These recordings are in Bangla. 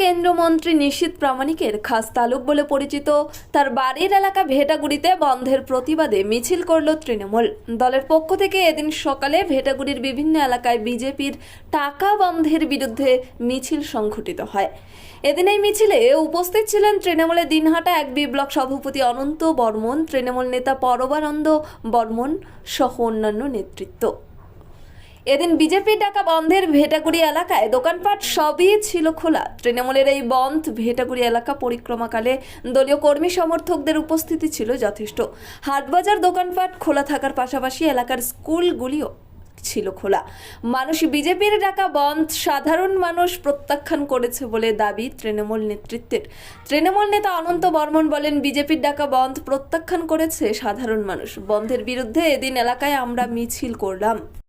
কেন্দ্রমন্ত্রী নিশীত প্রামাণিকের খাস তালুক বলে পরিচিত, তার বাড়ির এলাকা ভেটাগুড়িতে বন্ধের প্রতিবাদে মিছিল করল তৃণমূল। দলের পক্ষ থেকে এদিন সকালে ভেটাগুড়ির বিভিন্ন এলাকায় বিজেপির টাকা বন্ধের বিরুদ্ধে মিছিল সংঘটিত হয়। এদিন এই মিছিলে উপস্থিত ছিলেন তৃণমূলের দিনহাটা এক বি ব্লক সভাপতি অনন্ত বর্মন, তৃণমূল নেতা পরবানন্দ বর্মন সহ অন্যান্য নেতৃত্ব। এদিন বিজেপির ডাকা বন্ধের ভেটাগুড়ি এলাকায় দোকানপাট সবই ছিল খোলা। তৃণমূলের এই বন্ধ ভেটাগুড়ি এলাকা পরিক্রমাকালে দলীয় কর্মী সমর্থকদের উপস্থিতি ছিল যথেষ্ট। হাটবাজার দোকানপাট খোলা থাকার পাশাপাশি এলাকার স্কুলগুলিও ছিল খোলা। মানুষ বিজেপির ডাকা বন্ধ সাধারণ মানুষ প্রত্যাখ্যান করেছে বলে দাবি তৃণমূল নেতৃত্বের। তৃণমূল নেতা অনন্ত বর্মন বলেন, বিজেপির ডাকা বন্ধ প্রত্যাখ্যান করেছে সাধারণ মানুষ। বন্ধের বিরুদ্ধে এদিন এলাকায় আমরা মিছিল করলাম।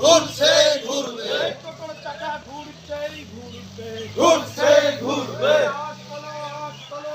ঘুরছে ঘুরবে চাকা ঘুরছে ঘুরছে। ঘুরবে আজ চলো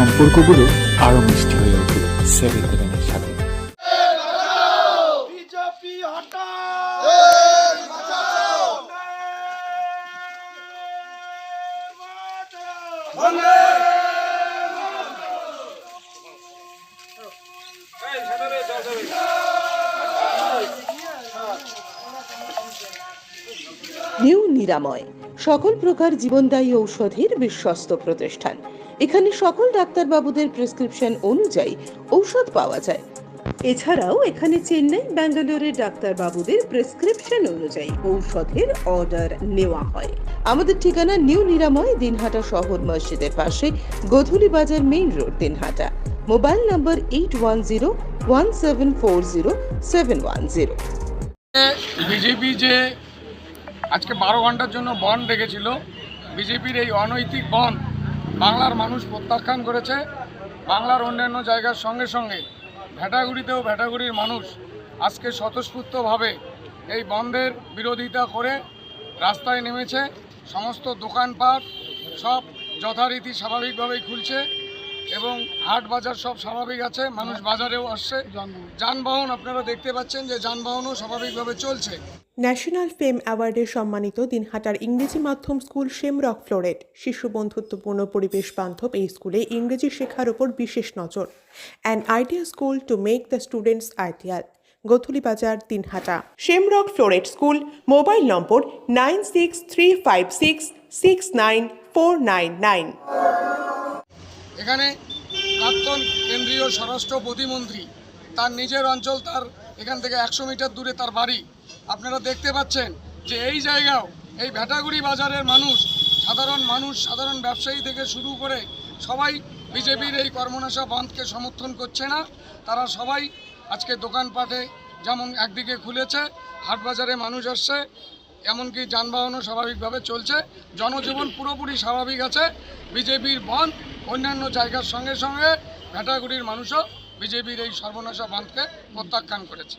সম্পর্কগুলো আরও মিষ্টি হয়ে উঠবে সেভেন ইলেভেনের সাথে। নিউ নিরাময় সকল প্রকার জীবনদায়ী ঔষধের বিশ্বস্ত প্রতিষ্ঠান। এখানে সকল ডাক্তারবাবুদের প্রেসক্রিপশন অনুযায়ী ঔষধ পাওয়া যায়। এছাড়াও এখানে চেন্নাই ব্যাঙ্গালোরের ডাক্তারবাবুদের প্রেসক্রিপশন অনুযায়ী ঔষধের অর্ডার নেওয়া হয়। আমাদের ঠিকানা নিউ নিরাময়, দিনহাটা শহর মসজিদের পাশে, Godhuli Bazar main road, Dinhata. Mobile number eight one zero one seven four zero seven one zero BJP যে আজকে বারো ঘণ্টার জন্য বন্ধ রেখেছিল বিজেপির এই অনৈতিক বন্ধ বাংলার মানুষ প্রত্যাখ্যান করেছে, বাংলার অন্যান্য জায়গার সঙ্গে সঙ্গে। ভেটাগুড়িতেও ভেটাগুড়ির মানুষ আজকে স্বতঃস্ফূর্তভাবে এই বন্ধের বিরোধিতা করে রাস্তায় নেমেছে, সমস্ত দোকানপাট সব যথারীতি স্বাভাবিকভাবেই খুলছে এবং হাট বাজার সব স্বাভাবিক আছে, মানুষ বাজারেও আসছে। যানবাহন আপনারা দেখতে পাচ্ছেন যে যানবাহনও স্বাভাবিকভাবে চলছে। ন্যাশনাল ফেম অ্যাওয়ার্ডে সম্মানিত দিনহাটার ইংরেজি মাধ্যম স্কুল শেমরক ফ্লোরেট, শিশু বন্ধুত্বপূর্ণ পরিবেশ বান্ধব এই স্কুলে ইংরেজি শেখার ওপর বিশেষ নজর। An idea school to make the students ideal Godhuli Bazar, Dinhata. Shamrock Floret school, mobile number nine six three five six six nine four nine nine. এখানে প্রাক্তন কেন্দ্রীয় স্বরাষ্ট্র প্রতিমন্ত্রী, তার নিজের অঞ্চল, তার এখান থেকে একশো মিটার দূরে তার বাড়ি। আপনারা দেখতে পাচ্ছেন যে এই জায়গাও এই ভেটাগুড়ি বাজারের মানুষ, সাধারণ মানুষ, সাধারণ ব্যবসায়ী থেকে শুরু করে সবাই বিজেপির এই কর্মনাশা বন্ধকে সমর্থন করছে না। তারা সবাই আজকে দোকানপাটে যেমন একদিকে খুলেছে, হাটবাজারে মানুষ আসছে, এমনকি যানবাহনও স্বাভাবিকভাবে চলছে। জনজীবন পুরোপুরি স্বাভাবিক আছে। বিজেপির বন্ধ অন্যান্য জায়গার সঙ্গে সঙ্গে ভেটাগুড়ির মানুষও বিজেপির এই সর্বনাশা বাঁধকে প্রত্যাখ্যান করেছে।